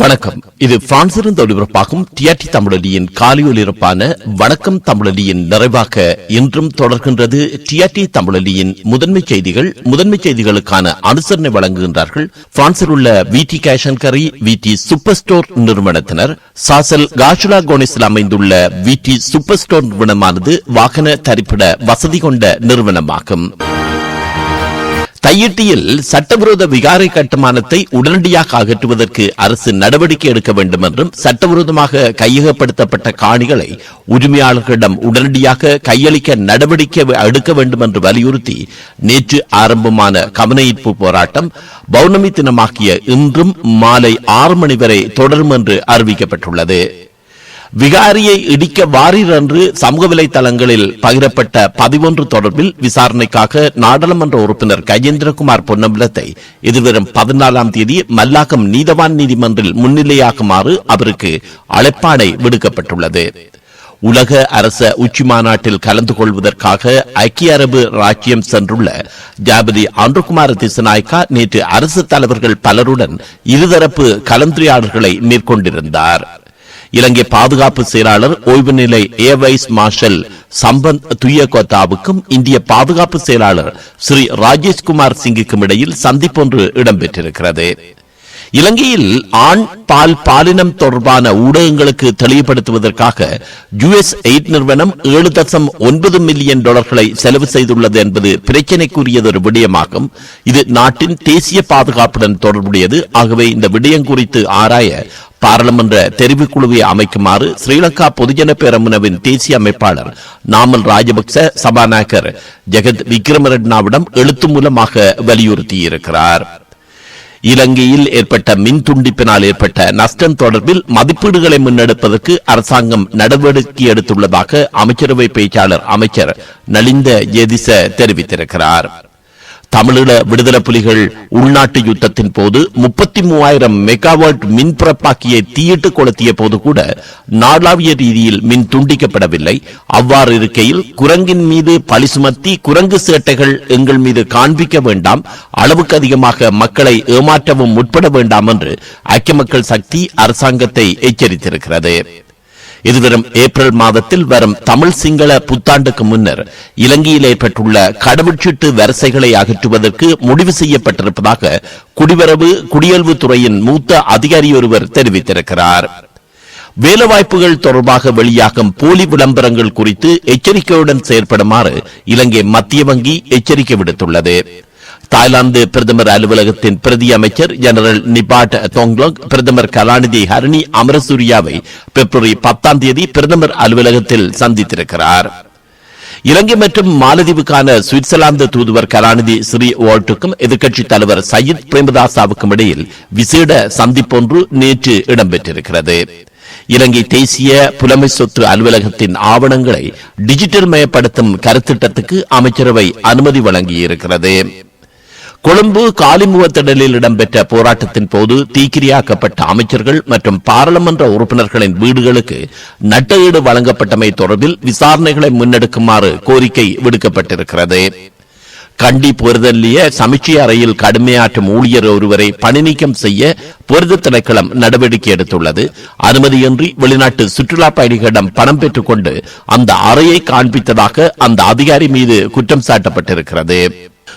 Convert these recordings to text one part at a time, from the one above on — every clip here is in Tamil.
வணக்கம். இது பிரான்சிலிருந்து ஒளிபரப்பாகும் டிஆர்டி தமிழொலியின் காலை ஒலிபரப்பான வணக்கம் தமிழொலியின் நிறைவாக இன்றும் தொடர்கின்றது டிஆர்டி தமிழொலியின் முதன்மை செய்திகள். முதன்மை செய்திகளுக்கான அனுசரணை வழங்குகின்றார்கள் பிரான்சில் உள்ள வி டி கேஷன் கரி வி டி சூப்பர் ஸ்டோர் நிறுவனத்தினர். சாசல் காஷுலா கோனிஸில் அமைந்துள்ள வி டி சூப்பர் ஸ்டோர் நிறுவனமானது வாகன தரிப்பிட வசதி கொண்ட நிறுவனமாகும். தையிட்டியில் சட்டவிரோத விகாரை கட்டுமானத்தை உடனடியாக அகற்றுவதற்கு அரசு நடவடிக்கை எடுக்க வேண்டும் என்றும் சட்டவிரோதமாக கையகப்படுத்தப்பட்ட காணிகளை உரிமையாளர்களிடம் உடனடியாக கையளிக்க நடவடிக்கை எடுக்க வேண்டும் என்று வலியுறுத்தி நேற்று ஆரம்பமான கவனஈர்ப்பு போராட்டம் பௌர்ணமி தினமாகிய இன்றும் மாலை ஆறு மணி வரை தொடரும் என்று அறிவிக்கப்பட்டுள்ளது. விகாரியை இடிக்க வாரீர் என்று சமூக வலைதளங்களில் பகிரப்பட்ட பதிவொன்று தொடர்பில் விசாரணைக்காக நாடாளுமன்ற உறுப்பினர் கஜேந்திரகுமார் பொன்னம்பலத்தை எதிர்வரும் பதினாலாம் தேதி மல்லாக்கம் நீதவான் நீதிமன்றில் முன்னிலையாகுமாறு அவருக்கு அழைப்பாடை விடுக்கப்பட்டுள்ளது. உலக அரச உச்சி மாநாட்டில் கலந்து கொள்வதற்காக ஐக்கிய அரபு ராஜ்யம் சென்றுள்ள ஜாபதி ஆண்டுகுமார திசநாயக்கா நேற்று அரசு தலைவர்கள் பலருடன் இருதரப்பு கலந்துரையாடல்களை மேற்கொண்டிருந்தார். இலங்கை பாதுகாப்பு செயலாளர் ஓய்வு நிலை ஏவைஸ் வைஸ் மார்ஷல் சம்பந்த் துயகோத்தாவுக்கும் இந்திய பாதுகாப்பு செயலாளர் ஸ்ரீ ராஜேஷ்குமார் சிங்குக்கும் இடையில் சந்திப்பொன்று இடம்பெற்றிருக்கிறது. இலங்கையில் ஆண் பால் பாலினம் தொடர்பான ஊடகங்களுக்கு தெளிவுபடுத்துவதற்காக யுஎஸ் எயிட் நிறுவனம் ஏழு தசம் ஒன்பது மில்லியன் டாலர்களை செலவு செய்துள்ளது என்பது பிரச்சினைக்குரியதொரு விடயமாகும். இது நாட்டின் தேசிய பாதுகாப்புடன் தொடர்புடையது. ஆகவே இந்த விடயம் குறித்து ஆராய பாராளுமன்ற தெரிவுக்குழுவை அமைக்குமாறு ஸ்ரீலங்கா பொதுஜன பேரமுனவின் தேசிய அமைப்பாளர் நாமல் ராஜபக்ச சபாநாயகர் ஜெகத் விக்ரமரெட்னாவிடம் எழுத்து மூலமாக வலியுறுத்தியிருக்கிறார். இலங்கையில் ஏற்பட்ட மின் துண்டிப்பினால் ஏற்பட்ட நஷ்டம் தொடர்பில் மதிப்பீடுகளை முன்னெடுப்பதற்கு அரசாங்கம் நடவடிக்கை எடுத்துள்ளதாக அமைச்சரவை பேச்சாளர் அமைச்சர் நலிந்த ஜெதிச தெரிவித்திருக்கிறார். தமிழீழ விடுதலை புலிகள் உள்நாட்டு யுத்தத்தின் போது முப்பத்தி மூவாயிரம் மெகாவாட் மின் பிறப்பாக்கியை தீயிட்டு கொளுத்திய போது கூட நாடாவிய ரீதியில் மின் துண்டிக்கப்படவில்லை. அவ்வாறு இருக்கையில் குரங்கின் மீது பழி சுமத்தி குரங்கு சேட்டைகள் எங்கள் மீது காண்பிக்க வேண்டாம். அளவுக்கு அதிகமாக மக்களை ஏமாற்றவும் முற்பட வேண்டாம் என்று ஐக்கிய மக்கள் சக்தி அரசாங்கத்தை எச்சரித்திருக்கிறது. எதிர்வரும் ஏப்ரல் மாதத்தில் வரும் தமிழ் சிங்கள புத்தாண்டுக்கு முன்னர் இலங்கையில் ஏற்பட்டுள்ள கடவுச்சீட்டு வரிசைகளை அகற்றுவதற்கு முடிவு செய்யப்பட்டிருப்பதாக குடிவரவு குடியல்வுத்துறையின் மூத்த அதிகாரி ஒருவர் தெரிவித்திருக்கிறார். வேலைவாய்ப்புகள் தொடர்பாக வெளியாகும் போலி விளம்பரங்கள் குறித்து எச்சரிக்கையுடன் செயற்படுமாறு இலங்கை மத்திய வங்கி எச்சரிக்கை விடுத்துள்ளது. தாய்லாந்து பிரதமர் அலுவலகத்தின் பிரதி அமைச்சர் ஜெனரல் நிபாட் தொங்லோக் பிரதமர் கலாநிதி ஹரணி அமரசூரியாவை பிப்ரவரி பத்தாம் தேதி பிரதமர் அலுவலகத்தில் சந்தித்திருக்கிறார். இலங்கை மற்றும் மாலதீவுக்கான சுவிட்சர்லாந்து தூதுவர் கலாநிதி ஸ்ரீ ஓல்ட்டுக்கும் எதிர்க்கட்சித் தலைவர் சயித் பிரேமதாசாவுக்கும் இடையில் விசேட சந்திப்பொன்று நேற்று இடம்பெற்றிருக்கிறது. இலங்கை தேசிய புலமை சொத்து அலுவலகத்தின் ஆவணங்களை டிஜிட்டல் மயப்படுத்தும் கருத்திட்டத்துக்கு அமைச்சரவை அனுமதி வழங்கியிருக்கிறது. கொழும்பு காலிமுகத்திடலில் இடம்பெற்ற போராட்டத்தின் போது தீக்கிரியாக்கப்பட்ட அமைச்சர்கள் மற்றும் பாராளுமன்ற உறுப்பினர்களின் வீடுகளுக்கு நட்டஈடு வழங்கப்பட்டமை தொடர்பில் விசாரணைகளை முன்னெடுக்குமாறு கோரிக்கை விடுக்கப்பட்டிருக்கிறது. கண்டி பொருதல்லிய சமிச்சை அறையில் கடுமையாற்றும் ஊழியர் ஒருவரை பணிநீக்கம் செய்ய பொருத திணைக்களம் நடவடிக்கை எடுத்துள்ளது. அனுமதியின்றி வெளிநாட்டு சுற்றுலா பயணிகளிடம் பணம் பெற்றுக் கொண்டு அந்த அறையை காண்பித்ததாக அந்த அதிகாரி மீது குற்றம் சாட்டப்பட்டிருக்கிறது.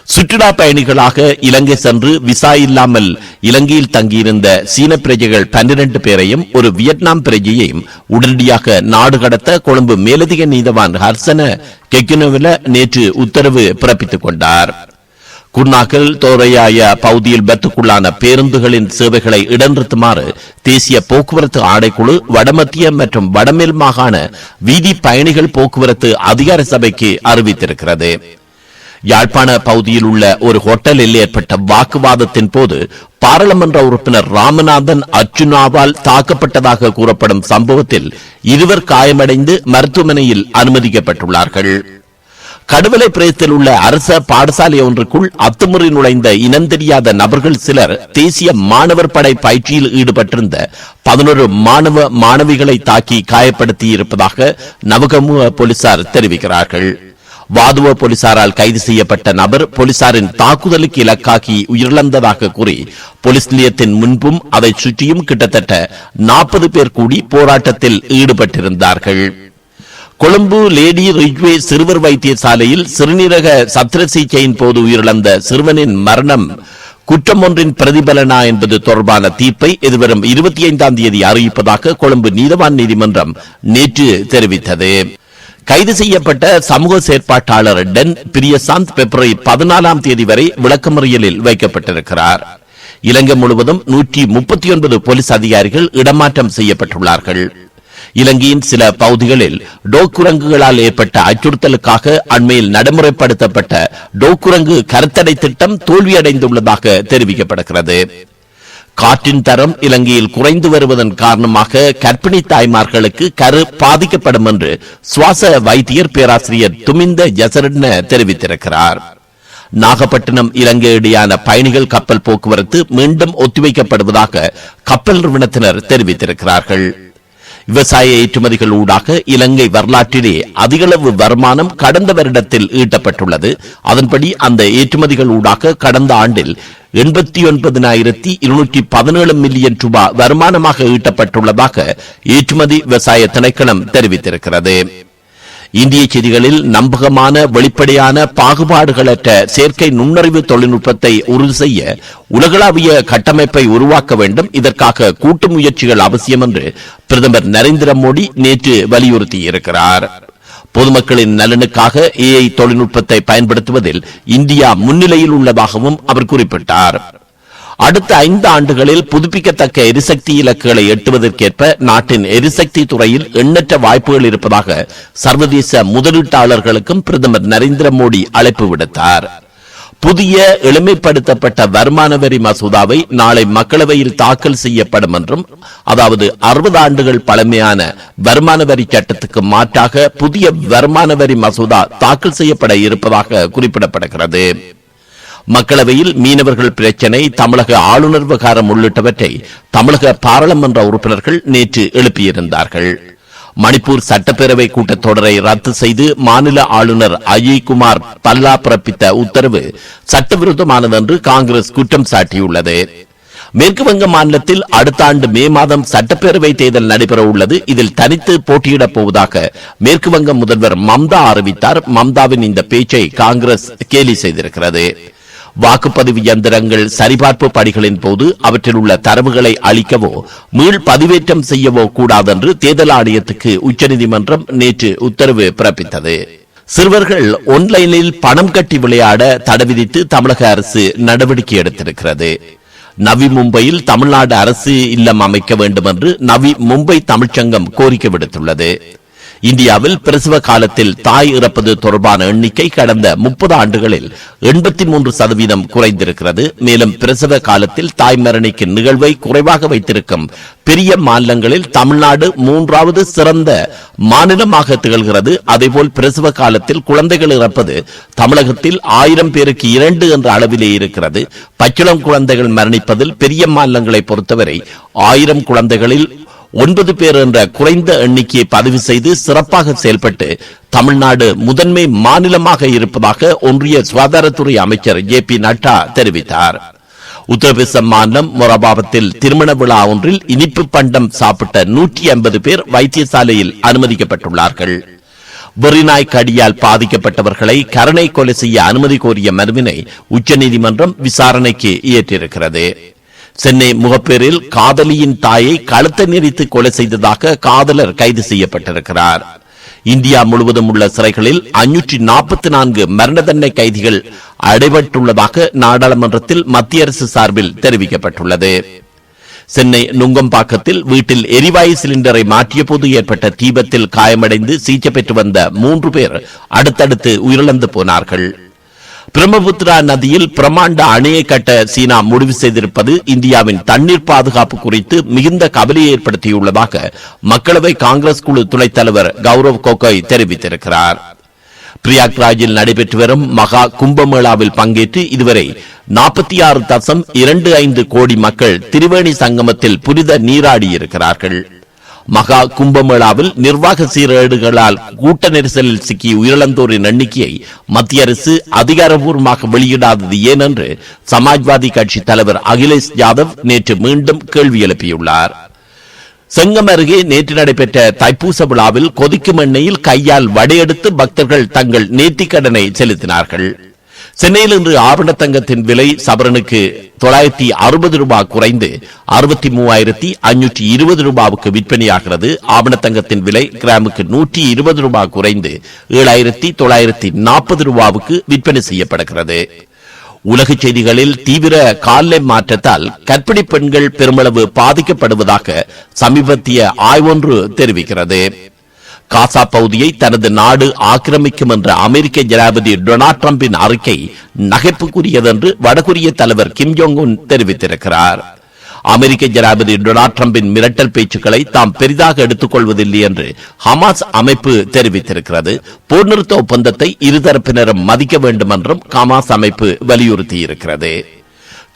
சுற்றுலா பயணிகளாக இலங்கை சென்று விசா இல்லாமல் இலங்கையில் தங்கியிருந்த சீன பிரஜைகள் பன்னிரண்டு பேரையும் ஒரு வியட்நாம் பிரஜையையும் உடனடியாக நாடு கடத்த கொழும்பு மேலதிக நீதவான் ஹர்சன கெக்கினோவில நேற்று உத்தரவு பிறப்பித்துக் கொண்டார். குர்நாக்கல் தோரையாய பகுதியில் பத்துக்குள்ளான பேருந்துகளின் சேவைகளை இடநிறுத்துமாறு தேசிய போக்குவரத்து ஆணைக்குழு வடமத்திய மற்றும் வடமேல் மாகாண வீதி பயணிகள் போக்குவரத்து அதிகார சபைக்கு அறிவித்திருக்கிறது. யாழ்ப்பாண பகுதியில் உள்ள ஒரு ஹோட்டலில் ஏற்பட்ட வாக்குவாதத்தின் போது பாராளுமன்ற உறுப்பினர் ராமநாதன் அர்ஜுனாவால் தாக்கப்பட்டதாக கூறப்படும் சம்பவத்தில் இருவர் காயமடைந்து மருத்துவமனையில் அனுமதிக்கப்பட்டுள்ளார்கள். கடுவலை பிரதேசத்தில் உள்ள அரச பாடசாலை ஒன்றுக்குள் அத்துமுறை நுழைந்த இனம் தெரியாத நபர்கள் சிலர் தேசிய மாணவர் படை பயிற்சியில் ஈடுபட்டிருந்த பதினொரு மாணவ மாணவிகளை தாக்கி காயப்படுத்தி இருப்பதாக நவகமுக போலீசார் தெரிவிக்கிறார்கள். வாதுவ போலீசாரால் கைது செய்யப்பட்ட நபர் போலீசாரின் தாக்குதலுக்கு இலக்காகி உயிரிழந்ததாக கூறி போலீஸ் நிலையத்தின் முன்பும் அதை சுற்றியும் கிட்டத்தட்ட நாற்பது பேர் கூடி போராட்டத்தில் ஈடுபட்டிருந்தார்கள். கொழும்பு லேடி ரிஜ்வே சிறுவர் வைத்தியசாலையில் சிறுநீரக சத்திர சிகிச்சையின் போது உயிரிழந்த சிறுவனின் மரணம் குற்றம் ஒன்றின் பிரதிபலனா என்பது தொடர்பான தீர்ப்பை எதிர்வரும் இருபத்தி ஐந்தாம் தேதி அறிவிப்பதாக கொழும்பு நீதவான் நீதிமன்றம் நேற்று தெரிவித்தது. கைது செய்யப்பட்ட சமூக செயற்பாட்டாளர் டென் பிரியசாந்த் பிப்ரவரி பதினாலாம் தேதி வரை விளக்கமறியலில் வைக்கப்பட்டிருக்கிறார். இலங்கை முழுவதும் நூற்றி முப்பத்தி ஒன்பது போலீஸ் அதிகாரிகள் இடமாற்றம் செய்யப்பட்டுள்ளார்கள். இலங்கையின் சில பகுதிகளில் டோக்குரங்குகளால் ஏற்பட்ட அச்சுறுத்தலுக்காக அண்மையில் நடைமுறைப்படுத்தப்பட்ட டோக்குரங்கு கருத்தடை திட்டம் தோல்வியடைந்துள்ளதாக தெரிவிக்கப்படுகிறது. காற்றின் தரம் இலங்கையில் குறைந்து வருவதன் காரணமாக கர்ப்பிணி தாய்மார்களுக்கு கரு பாதிக்கப்படும் என்று சுவாச வைத்தியர் பேராசிரியர் துமிந்த ஜசரட்ன தெரிவித்திருக்கிறார். நாகப்பட்டினம் இலங்கை இடையான பயணிகள் கப்பல் போக்குவரத்து மீண்டும் ஒத்திவைக்கப்படுவதாக கப்பல் நிறுவனத்தினர் தெரிவித்திருக்கிறார்கள். விவசாய ஏற்றுமதிகள் ஊடாக இலங்கை வரலாற்றிலே அதிகளவு வருமானம் கடந்த வருடத்தில் ஈட்டப்பட்டுள்ளது. அதன்படி அந்த ஏற்றுமதிகள் ஊடாக கடந்த ஆண்டில் எண்பத்தி ஒன்பதினாயிரத்தி இருநூற்றி பதினேழு மில்லியன் ரூபாய் வருமானமாக ஈட்டப்பட்டுள்ளதாக ஏற்றுமதி விவசாய திணைக்களம் தெரிவித்திருக்கிறது. இந்திய செய்திகளில் நம்பகமான வெளிப்படையான பாகுபாடுகளற்ற செயற்கை நுண்ணறிவு தொழில்நுட்பத்தை உறுதி செய்ய உலகளாவிய கட்டமைப்பை உருவாக்க வேண்டும். இதற்காக கூட்டு முயற்சிகள் அவசியம் என்று பிரதமர் நரேந்திர மோடி நேற்று வலியுறுத்தியிருக்கிறார். பொதுமக்களின் நலனுக்காக ஏஐ தொழில்நுட்பத்தை பயன்படுத்துவதில் இந்தியா முன்னிலையில் உள்ளதாகவும் அவர் குறிப்பிட்டார். அடுத்த ஐந்து ஆண்டுகளில் புதுப்பிக்கத்தக்க எரிசக்தி இலக்குகளை எட்டுவதற்கேற்ப நாட்டின் எரிசக்தி துறையில் எண்ணற்ற வாய்ப்புகள் இருப்பதாக சர்வதேச முதலீட்டாளர்களுக்கும் பிரதமர் நரேந்திர மோடி அழைப்பு விடுத்தார். புதிய எளிமைப்படுத்தப்பட்ட வருமான வரி மசோதாவை நாளை மக்களவையில் தாக்கல் செய்யப்படும் என்றும் அதாவது அறுபது ஆண்டுகள் பழமையான வருமான வரி சட்டத்துக்கு மாற்றாக புதிய வருமான வரி மசோதா தாக்கல் செய்யப்பட இருப்பதாக குறிப்பிடப்படுகிறது. மக்களவையில் மீனவர்கள் பிரச்சினை தமிழக ஆளுநர் விவகாரம் உள்ளிட்டவற்றை தமிழக பாராளுமன்ற உறுப்பினர்கள் நேற்று எழுப்பியிருந்தார்கள். மணிப்பூர் சட்டப்பேரவை கூட்டத்தொடரை ரத்து செய்து மாநில ஆளுநர் அஜய் குமார் பல்லா பிறப்பித்த உத்தரவு சட்டவிரோதமானது என்று காங்கிரஸ் குற்றம் சாட்டியுள்ளது. மேற்கு வங்க மாநிலத்தில் அடுத்த ஆண்டு மே மாதம் சட்டப்பேரவை தேர்தல் நடைபெற உள்ளது. இதில் தனித்து போட்டியிடப் போவதாக மேற்கு வங்க முதல்வர் மம்தா அறிவித்தார். மம்தாவின் இந்த பேச்சை காங்கிரஸ் கேலி செய்திருக்கிறது. வாக்குப்பதிவு இயந்திரங்கள் சரிபார்ப்பு பணிகளின் போது அவற்றில் உள்ள தரவுகளை அளிக்கவோ மீள் பதிவேற்றம் செய்யவோ கூடாதென்று தேர்தல் ஆணையத்துக்கு உச்சநீதிமன்றம் நேற்று உத்தரவு பிறப்பித்தது. சிறுவர்கள் ஒன்லைனில் பணம் கட்டி விளையாட தடை விதித்து தமிழக அரசு நடவடிக்கை எடுத்திருக்கிறது. நவி மும்பையில் தமிழ்நாடு அரசு இல்லம் அமைக்க வேண்டும் என்று நவி மும்பை தமிழ்ச்சங்கம் கோரிக்கை விடுத்துள்ளது. இந்தியாவில் பிரசவ காலத்தில் தாய் இறப்பது தொடர்பான எண்ணிக்கை கடந்த முப்பது ஆண்டுகளில் எண்பத்தி மூன்று சதவீதம் குறைந்திருக்கிறது. மேலும் பிரசவ காலத்தில் தாய் மரணிக்கும் நிகழ்வை குறைவாக வைத்திருக்கும் பெரிய மாநிலங்களில் தமிழ்நாடு மூன்றாவது சிறந்த மாநிலமாக திகழ்கிறது. அதேபோல் பிரசவ காலத்தில் குழந்தைகள் இறப்பது தமிழகத்தில் ஆயிரம் பேருக்கு இரண்டு என்ற அளவிலே இருக்கிறது. பச்சிளம் குழந்தைகள் மரணிப்பதில் பெரிய மாநிலங்களை பொறுத்தவரை ஆயிரம் குழந்தைகளில் ஒன்பது பேர் என்ற குறைந்த எண்ணிக்கையை பதிவு செய்து சிறப்பாக செயல்பட்டு தமிழ்நாடு முதன்மை மாநிலமாக இருப்பதாக ஒன்றிய சுகாதாரத்துறை அமைச்சர் ஜே பி நட்டா தெரிவித்தார். உத்தரப்பிரதேச மாநிலம் மொரபாபத்தில் திருமண விழா ஒன்றில் இனிப்பு பண்டம் சாப்பிட்ட நூற்றி ஐம்பது பேர் வைத்தியசாலையில் அனுமதிக்கப்பட்டுள்ளார்கள். வெறிநாய் கடியால் பாதிக்கப்பட்டவர்களை கருணை கொலை செய்ய அனுமதி கோரிய மனுவினை உச்சநீதிமன்றம் விசாரணைக்கு ஏற்றிருக்கிறது. சென்னை முகப்பேரில் காதலியின் தாயை கழுத்தை நெறித்து கொலை செய்ததாக காதலர் கைது செய்யப்பட்டிருக்கிறார். இந்தியா முழுவதும் உள்ள சிறைகளில் அஞ்சூற்றி நாற்பத்தி நான்கு மரண தண்டனை கைதிகள் அடைபட்டுள்ளதாக நாடாளுமன்றத்தில் மத்திய அரசு சார்பில் தெரிவிக்கப்பட்டுள்ளது. சென்னை நுங்கம்பாக்கத்தில் வீட்டில் எரிவாயு சிலிண்டரை மாற்றிய போது ஏற்பட்ட தீபத்தில் காயமடைந்து சிகிச்சை பெற்று வந்த மூன்று பேர் அடுத்தடுத்து உயிரிழந்து போனார்கள். பிரம்மபுத்திரா நதியில் பிரமாண்ட அணையை கட்ட சீனா முடிவு செய்திருப்பது இந்தியாவின் தண்ணீர் பாதுகாப்பு குறித்து மிகுந்த கவலையை ஏற்படுத்தியுள்ளதாக மக்களவை காங்கிரஸ் குழு துணைத் தலைவர் கௌரவ் கோகோய் தெரிவித்திருக்கிறார். பிரியாக்ராஜில் நடைபெற்று வரும் மகா கும்பமேளாவில் பங்கேற்று இதுவரை நாற்பத்தி ஆறு தசம் இரண்டு ஐந்து கோடி மக்கள் திரிவேணி சங்கமத்தில் புனித நீராடியிருக்கிறார்கள். மகா கும்பமேளாவில் நிர்வாக சீரேடுகளால் கூட்ட நெரிசலில் சிக்கி உயிரிழந்தோரின் எண்ணிக்கையை மத்திய அரசு அதிகாரப்பூர்வமாக வெளியிடாதது ஏன் என்று சமாஜ்வாதி கட்சி தலைவர் அகிலேஷ் யாதவ் நேற்று மீண்டும் கேள்வி எழுப்பியுள்ளார். செங்கம் அருகே நேற்று நடைபெற்ற தைப்பூச விழாவில் கொதிக்கும் எண்ணெயில் கையால் வடையெடுத்து பக்தர்கள் தங்கள் நேர்த்திக்கடனை செலுத்தினார்கள். சென்னையில் இன்று ஆபண தங்கத்தின் விலை சவரனுக்கு தொள்ளாயிரத்தி அறுபது ரூபாய் குறைந்து அறுபத்தி மூவாயிரத்தி அஞ்சூற்றி இருபது ரூபாவுக்கு விற்பனையாகிறது. ஆபண தங்கத்தின் விலை கிராமுக்கு நூற்றி இருபது ரூபாய் குறைந்து ஏழாயிரத்தி தொள்ளாயிரத்தி நாற்பது ரூபாவுக்கு விற்பனை செய்யப்படுகிறது. உலக செய்திகளில் தீவிர காலை மாற்றத்தால் கற்பிணி பெண்கள் பெருமளவு பாதிக்கப்படுவதாக சமீபத்திய ஆய்வொன்று தெரிவிக்கிறது. காசா பகுதியை தனது நாடு ஆக்கிரமிக்கும் என்ற அமெரிக்க ஜனாதிபதி டொனால்ட் டிரம்பின் அறிக்கை நகைப்புக்குரியது என்று வடகொரிய தலைவர் கிம் ஜோங் உன் தெரிவித்திருக்கிறார். அமெரிக்க ஜனாதிபதி டொனால்ட் டிரம்பின் மிரட்டல் பேச்சுக்களை தாம் பெரிதாக எடுத்துக் கொள்வதில்லை என்று ஹமாஸ் அமைப்பு தெரிவித்திருக்கிறது. போர் நிறுத்த ஒப்பந்தத்தை இருதரப்பினரும் மதிக்க வேண்டும் என்றும் ஹமாஸ் அமைப்பு வலியுறுத்தியிருக்கிறது.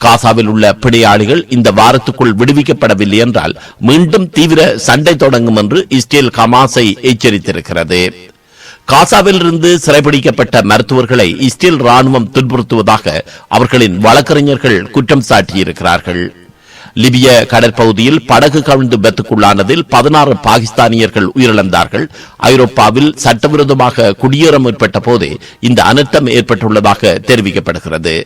காசாவில் உள்ள பிணையாளிகள் இந்த வாரத்துக்குள் விடுவிக்கப்படவில்லை என்றால் மீண்டும் தீவிர சண்டை தொடங்கும் என்று இஸ்ரேல் ஹமாஸை எச்சரித்திருக்கிறது. காசாவிலிருந்து சிறைபிடிக்கப்பட்ட மருத்துவர்களை இஸ்ரேல் ராணுவம் துன்புறுத்துவதாக அவர்களின் வழக்கறிஞர்கள் குற்றம் சாட்டியிருக்கிறார்கள். லிபிய கடற்பகுதியில் படகு கவிழ்ந்து பெத்துக்குள்ளானதில் பதினாறு பாகிஸ்தானியர்கள் உயிரிழந்தார்கள். ஐரோப்பாவில் சட்டவிரோதமாக குடியேற முற்பட்ட போதே இந்த அனர்த்தம் ஏற்பட்டுள்ளதாக தெரிவிக்கப்படுகிறது.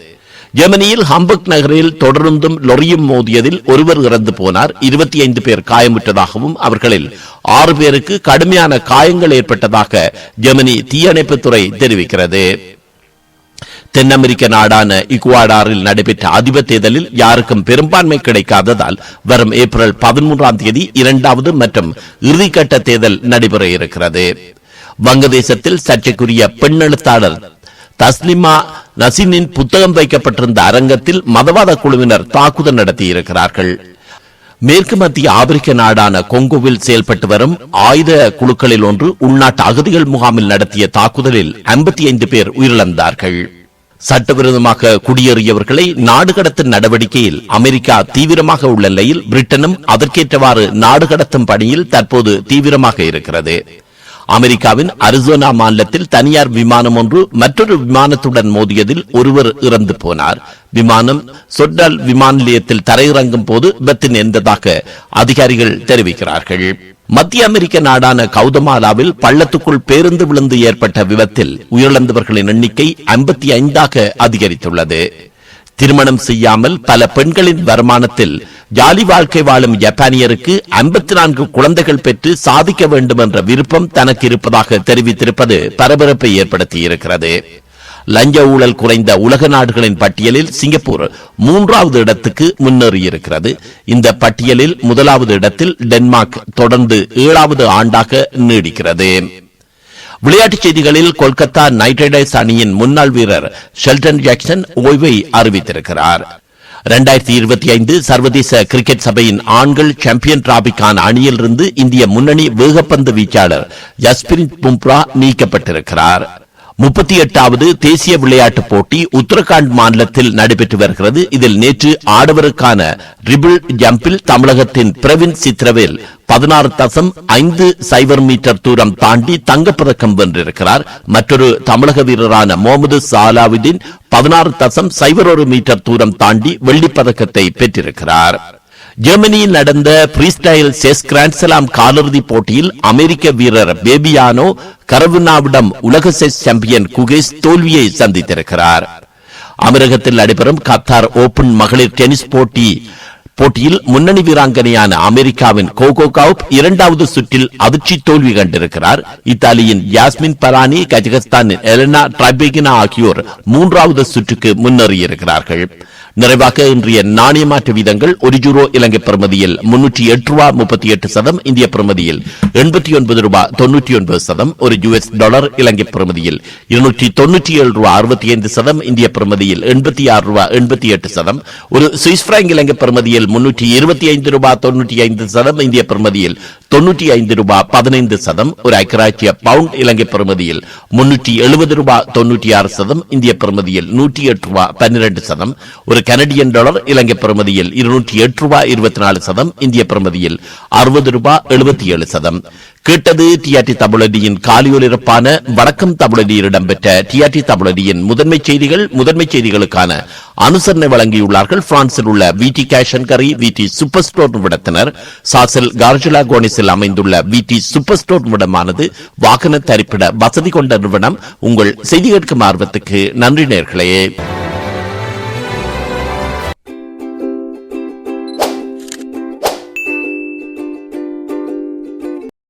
ஜெர்மனியில் ஹம்பர்க் நகரில் தொடர்ந்தும் லொரியும் மோதியதில் ஒருவர் இறந்து போனார். இருபத்தி ஐந்து பேர் காயமுற்றதாகவும் அவர்களில் ஆறு பேருக்கு கடுமையான காயங்கள் ஏற்பட்டதாக ஜெர்மனி தீயணைப்புத்துறை தெரிவிக்கிறது. தென் அமெரிக்க நாடான இக்குவாடாரில் நடைபெற்ற அதிபர் தேர்தலில் யாருக்கும் பெரும்பான்மை கிடைக்காததால் வரும் ஏப்ரல் பதிமூன்றாம் தேதி இரண்டாவது மற்றும் இறுதிக்கட்ட தேர்தல் நடைபெற இருக்கிறது. வங்கதேசத்தில் சர்ச்சைக்குரிய பெண் எழுத்தாளர் தஸ்லிமா நசீனின் புத்தகம் வைக்கப்பட்டிருந்த அரங்கத்தில் மதவாத குழுவினர் தாக்குதல் நடத்தியிருக்கிறார்கள். மேற்கு மத்திய ஆப்பிரிக்க நாடான கொங்கோவில் செயல்பட்டு வரும் ஆயுத குழுக்களில் ஒன்று உள்நாட்டு அகதிகள் முகாமில் நடத்திய தாக்குதலில் ஐம்பத்தி ஐந்து பேர் உயிரிழந்தார்கள். சட்டவிரோதமாக குடியேறியவர்களை நாடு கடத்தும் நடவடிக்கையில் அமெரிக்கா தீவிரமாக உள்ள நிலையில் பிரிட்டனும் அதற்கேற்றவாறு நாடு கடத்தும் பணியில் தற்போது தீவிரமாக இருக்கிறது. அமெரிக்காவின் அரிசோனா மாநிலத்தில் தனியார் விமானம் ஒன்று மற்றொரு விமானத்துடன் மோதியதில் ஒருவர் இறந்து போனார். விமானம் சொட்டால் விமான நிலையத்தில் தரையிறங்கும் போது விபத்து நேர்ந்ததாக அதிகாரிகள் தெரிவிக்கிறார்கள். மத்திய அமெரிக்க நாடான கவுதமாலாவில் பள்ளத்துக்குள் பேருந்து விழுந்து ஏற்பட்ட விபத்தில் உயிரிழந்தவர்களின் எண்ணிக்கை ஐம்பத்தி ஐந்தாக அதிகரித்துள்ளது. திருமணம் செய்யாமல் பல பெண்களின் வருமானத்தில் ஜாலி வாழ்க்கை வாழும் ஜப்பானியருக்கு ஐம்பத்தி நான்கு குழந்தைகள் பெற்று சாதிக்க வேண்டும் என்ற விருப்பம் தனக்கு இருப்பதாக தெரிவித்திருப்பது பரபரப்பை ஏற்படுத்தி இருக்கிறது லஞ்ச ஊழல் குறைந்த உலக நாடுகளின் பட்டியலில் சிங்கப்பூர் மூன்றாவது இடத்துக்கு முன்னேறியிருக்கிறது. இந்த பட்டியலில் முதலாவது இடத்தில் டென்மார்க் தொடர்ந்து ஏழாவது ஆண்டாக நீடிக்கிறது. விளையாட்டுச் செய்திகளில் கொல்கத்தா நைட் ரைடர்ஸ் அணியின் முன்னாள் வீரர் ஷெல்டன் ஜாக்சன் ஓய்வை அறிவித்திருக்கிறார். இரண்டாயிரத்தி இருபத்தி ஐந்து சர்வதேச கிரிக்கெட் சபையின் ஆண்கள் சாம்பியன் டிராபிக்கான அணியிலிருந்து இந்திய முன்னணி வேகப்பந்து வீச்சாளர் ஜஸ்பிரித் பும்ரா நீக்கப்பட்டிருக்கிறார். முப்பத்தி எட்டாவது தேசிய விளையாட்டுப் போட்டி உத்தரகாண்ட் மாநிலத்தில் நடைபெற்று வருகிறது. இதில் நேற்று ஆடவருக்கான ரிபிள் ஜம்பில் தமிழகத்தின் பிரவின் சித்ரவேல் பதினாறு தசம் ஐந்து சைபர் மீட்டர் தூரம் தாண்டி தங்கப்பதக்கம் வென்றிருக்கிறார். மற்றொரு தமிழக வீரரான முகமது சாலாவுதீன் பதினாறு தசம் சைபர் ஒரு மீட்டர் தூரம் தாண்டி வெள்ளிப்பதக்கத்தை பெற்றிருக்கிறார். ஜெர்மனியில் நடந்த பிரீஸ்டைல் செஸ் கிராண்ட்ஸ்லாம் காலிறுதிப் போட்டியில் அமெரிக்க வீரர் பேபியானோ கரவுனாவிடம் உலக செஸ் சாம்பியன் குகேஷ் தோல்வியை சந்தித்திருக்கிறார். அமீரகத்தில் நடைபெறும் கத்தார் ஓபன் மகளிர் டென்னிஸ் போட்டி போட்டியில் முன்னணி வீராங்கனையான அமெரிக்காவின் கோகோ கவுப் இரண்டாவது சுற்றில் அதிர்ச்சி தோல்வி கண்டிருக்கிறார். இத்தாலியின் யாஸ்மின் பரானி கஜகஸ்தானின் எலனா ட்ரைபேகினா ஆகியோர் மூன்றாவது சுற்றுக்கு முன்னேறியிருக்கிறார்கள். நிறைவாக இன்றைய நாணய மாற்று வீதங்கள் ஒரு ஜூரோ இலங்கை பிரமதியில் முன்னூற்றி எட்டு ரூபா முப்பத்தி எட்டு சதம் இந்திய பிரமதியில் எண்பத்தி ஒன்பது ரூபாய் தொன்னூற்றி ஒன்பது சதம் ஒரு யுஎஸ் டாலர் இலங்கை பிரமதியில் இருநூற்றி தொன்னூற்றி ஏழு ரூபாய் அறுபத்தி ஐந்து சதம் இந்திய பிரமதியில் எண்பத்தி ஆறு ரூபாய் எண்பத்தி எட்டு சதம். ஒரு சுவிஸ் பிராங்க் இலங்கை பிரமதியில் பெறுமதியில் முன்னூற்றி இருபத்தி ஐந்து ரூபாய் தொன்னூற்றி ஐந்து சதம் இந்திய பெறுமதியில் தொன்னூற்றி ஐந்து ரூபாய் பதினைந்து சதம். ஒரு ஐக்கராட்சிய பவுண்ட் இலங்கை பெறுமதியில் முன்னூற்றி எழுபது ரூபாய் தொன்னூற்றி ஆறு சதம் இந்திய பெறுமதியில் நூற்றி எட்டு ரூபாய் பன்னிரண்டு சதம். ஒரு கனடியன் டாலர் இலங்கை பிரமதியில் இருநூற்றி எட்டு ரூபாய் இருபத்தி நாலு சதம் இந்திய பிரமதியில் அறுபது ரூபாய் எழுபத்தி ஏழு சதம். கேட்டது டிஆர்டி தமிழடியின் காலியொலிரப்பான வடக்கம் தமிழடியில் இடம்பெற்ற டிஆர்டி தமிழடியின் முதன்மை செய்திகள் முதன்மை செய்திகளுக்கான அனுசரணை வழங்கியுள்ளார்கள். பிரான்சில் உள்ள விடி கேஷ் அண்ட் கரி விடி சூப்பர் ஸ்டோர் நிறுவனத்தினர் சாசல் கார்ஜுலா கோனிஸில் அமைந்துள்ள விடி சூப்பர் ஸ்டோர் நிறுவனமானது வாகன தரிப்பிட வசதி கொண்ட நிறுவனம். உங்கள் செய்தி கேட்கும் ஆர்வத்துக்கு நன்றி நேர்களே.